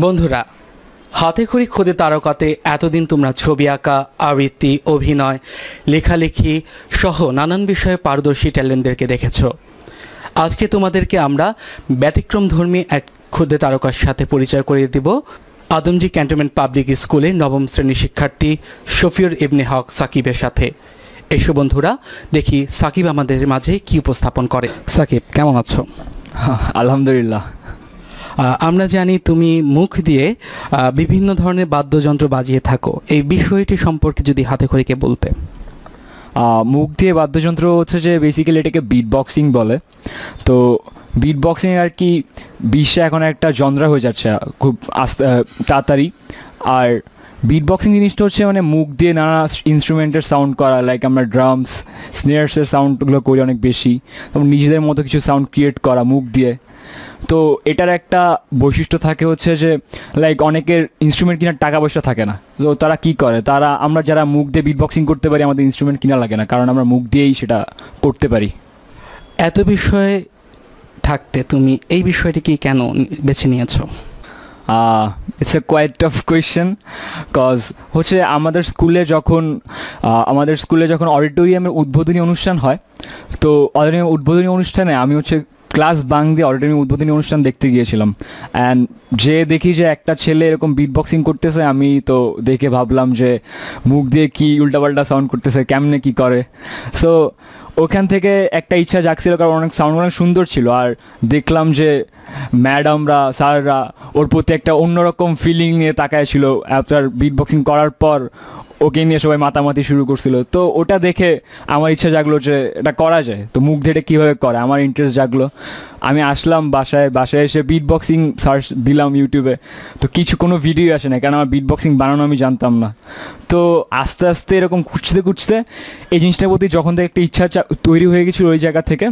বন্ধুরা হাতে খড়ি খোদে তারকাতে এতদিন তোমরা ছবি আঁকা আবৃত্তি অভিনয় লেখালেখি সহ নানান বিষয়ে পারদর্শী ট্যালেন্টদেরকে দেখেছ। আজকে তোমাদেরকে আমরা ব্যতিক্রম ধর্মী এক ক্ষুদে তারকার সাথে পরিচয় করিয়ে দিব আদমজি ক্যান্টনমেন্ট পাবলিক স্কুলে নবম শ্রেণির শিক্ষার্থী শফিউর ইবনে হক সাকিবের সাথে। এসো বন্ধুরা দেখি সাকিব আমাদের মাঝে কি উপস্থাপন করে। সাকিব কেমন আছো? আলহামদুলিল্লাহ। আমরা জানি তুমি মুখ দিয়ে বিভিন্ন ধরনের বাদ্যযন্ত্র বাজিয়ে থাকো। এই বিষয়টি সম্পর্কে যদি হাতে খড়িকে বলতে। মুখ দিয়ে বাদ্যযন্ত্র হচ্ছে যে বেসিক্যালি এটাকে বিট বক্সিং বলে। তো বিট বক্সিং আর কি, বিশ্বে এখন একটা যন্ত্র হয়ে যাচ্ছে, খুব আস্তে তাড়াতাড়ি। আর বিট বক্সিং জিনিসটা হচ্ছে মানে মুখ দিয়ে নানা ইনস্ট্রুমেন্টের সাউন্ড করা লাইক আমরা ড্রামস স্নেয়ার্সের সাউন্ডগুলো করি অনেক বেশি। তারপর নিজেদের মতো কিছু সাউন্ড ক্রিয়েট করা মুখ দিয়ে। তো এটার একটা বৈশিষ্ট্য থাকে হচ্ছে যে লাইক অনেকের ইনস্ট্রুমেন্ট কেনার টাকা পয়সা থাকে না। তো তারা কি করে? তারা আমরা যারা মুখ দিয়ে বিট বক্সিং করতে পারি আমাদের ইনস্ট্রুমেন্ট কিনা লাগে না। কারণ আমরা মুখ দিয়েই সেটা করতে পারি। এত বিষয়ে থাকতে তুমি এই বিষয়টিকে কেন বেছে নিয়েছো? It's a quite tough question cause হচ্ছে আমাদের স্কুলে যখন আমাদের স্কুলে যখন অডিটোরিয়ামের উদ্বোধনী অনুষ্ঠান হয়, তো অডিটোরিয়াম উদ্বোধনী অনুষ্ঠানে আমি হচ্ছে ক্লাস বাং দিয়ে অডিটোরিয়াম উদ্বোধনী অনুষ্ঠান দেখতে গিয়েছিলাম। অ্যান্ড যে দেখি যে একটা ছেলে এরকম বিট বক্সিং করতেছে, আমি তো দেখে ভাবলাম যে মুখ দিয়ে কি উল্টাপাল্টা সাউন্ড করতেছে, কেমনে কি করে? সো ওখান থেকে একটা ইচ্ছা জাগছিল, কারণ অনেক সাউন্ড অনেক সুন্দর ছিল। আর দেখলাম যে ম্যাডামরা স্যাররা ওর প্রতি একটা অন্যরকম ফিলিং নিয়ে তাকায় ছিল। আফটার বিট বক্সিং করার পর ওকে নিয়ে সবাই মাতামাতি শুরু করছিল। তো ওটা দেখে আমার ইচ্ছা জাগলো যে এটা করা যায়। তো মুখ এটা কীভাবে করে? আমার ইন্টারেস্ট জাগলো। আমি আসলাম বাসায় বাসায় এসে বিট বক্সিং সার্চ দিলাম ইউটিউবে তো কিছু কোনো ভিডিও আসে না কারণ আমার বিট বক্সিং বানানো আমি জানতাম না। তো আস্তে আস্তে এরকম খুঁজতে খুঁজতে এই জিনিসটার প্রতি যখন থেকে একটা ইচ্ছা তৈরি হয়ে গেছিল ওই জায়গা থেকে,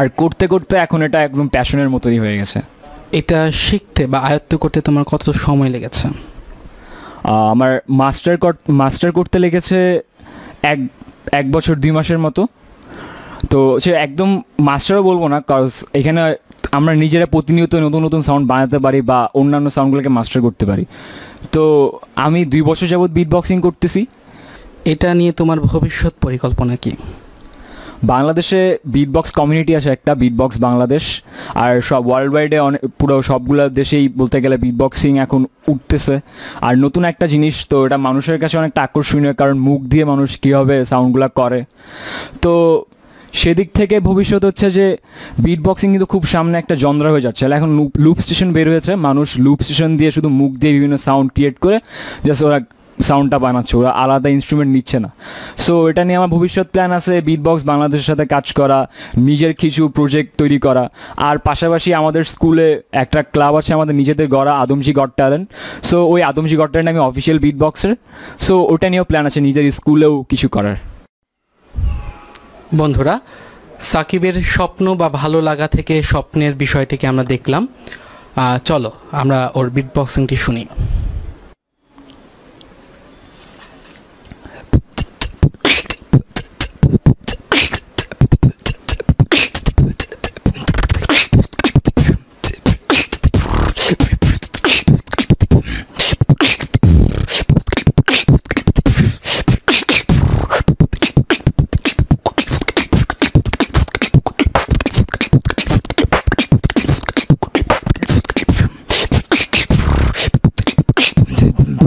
আর করতে করতে এখন এটা একদম প্যাশনের মতোই হয়ে গেছে। এটা শিখতে বা আয়ত্ত করতে তোমার কত সময় লেগেছে? আমার মাস্টার মাস্টার করতে লেগেছে এক এক বছর, দুই মাসের মতো। তো সে একদম মাস্টারও বলব না কজ এখানে আমরা নিজেরা প্রতিনিয়ত নতুন নতুন সাউন্ড বানাতে পারি বা অন্যান্য সাউন্ডগুলোকে মাস্টার করতে পারি। তো আমি দুই বছর যাবৎ বিট বক্সিং করতেছি। এটা নিয়ে তোমার ভবিষ্যৎ পরিকল্পনা কি? বাংলাদেশে বিটবক্স কমিউনিটি আছে একটা বিটবক্স বাংলাদেশ। আর সব ওয়ার্ল্ড ওয়াইডে অনেক পুরো সবগুলো দেশেই বলতে গেলে বিটবক্সিং এখন উঠতেছে। আর নতুন একটা জিনিস, তো এটা মানুষের কাছে অনেকটা আকর্ষণীয়, কারণ মুখ দিয়ে মানুষ কীভাবে সাউন্ডগুলো করে। তো সেদিক থেকে ভবিষ্যৎ হচ্ছে যে বিট বক্সিং কিন্তু খুব সামনে একটা যন্ত্র হয়ে যাচ্ছে। এখন লুপ স্টেশন বের হয়েছে, মানুষ লুপ স্টেশন দিয়ে শুধু মুখ দিয়ে বিভিন্ন সাউন্ড ক্রিয়েট করে জাস্ট ওরা সাউন্ডটা বানাচ্ছে, ওরা আলাদা ইনস্ট্রুমেন্ট নিচ্ছে না। সো এটা নিয়ে আমার ভবিষ্যৎ প্ল্যান আছে বিট বক্স বাংলাদেশের সাথে কাজ করা, নিজের কিছু প্রজেক্ট তৈরি করা। আর পাশাপাশি আমাদের স্কুলে একটা ক্লাব আছে, আমাদের নিজেদের গড়া আদমজি গড ট্যালেন্ট সো ওই আদমজি গড ট্যালেন্ট আমি অফিসিয়াল বিট বক্সের সো ওটা নিয়েও প্ল্যান আছে, নিজের স্কুলেও কিছু করার। বন্ধুরা, সাকিবের স্বপ্ন বা ভালো লাগা থেকে স্বপ্নের বিষয়টিকে আমরা দেখলাম। চলো, আমরা ওর বিট বক্সিংটি শুনি।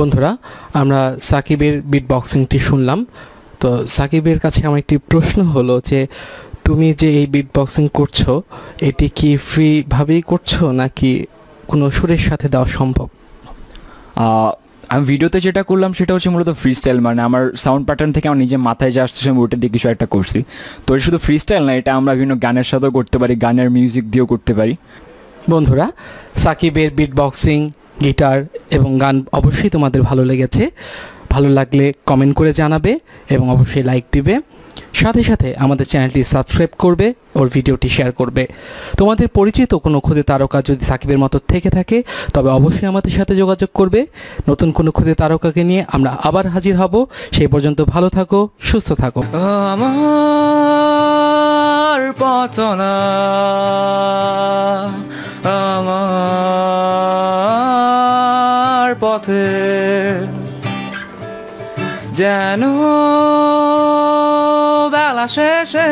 বন্ধুরা আমরা সাকিবের বিট বক্সিংটি শুনলাম। তো সাকিবের কাছে আমার একটি প্রশ্ন হলো যে তুমি যে এই বিট বক্সিং করছ এটি কি ফ্রিভাবেই করছ নাকি কোনো সুরের সাথে দেওয়া সম্ভব? আমি ভিডিওতে যেটা করলাম সেটা হচ্ছে মূলত ফ্রি স্টাইল মানে আমার সাউন্ড প্যাটার্ন থেকে আমার নিজের মাথায় যা আসছে আমি ওটা দিয়ে কিছু একটা করছি। তো শুধু ফ্রি স্টাইল না এটা আমরা বিভিন্ন গানের সাথেও করতে পারি গানের মিউজিক দিয়েও করতে পারি। বন্ধুরা সাকিবের বিট বক্সিং গিটার এবং গান অবশ্যই তোমাদের ভালো লেগেছে। ভালো লাগলে কমেন্ট করে জানাবে এবং অবশ্যই লাইক দিবে। সাথে সাথে আমাদের চ্যানেলটি সাবস্ক্রাইব করবে, ওর ভিডিওটি শেয়ার করবে। তোমাদের পরিচিত কোনো ক্ষুদে তারকা যদি সাকিবের মতো থেকে থাকে, তবে অবশ্যই আমাদের সাথে যোগাযোগ করবে। নতুন কোনো ক্ষুদে তারকাকে নিয়ে আমরা আবার হাজির হব। সেই পর্যন্ত ভালো থাকো, সুস্থ থাকো। আমার পচনা পথে যেন বেলা শেষে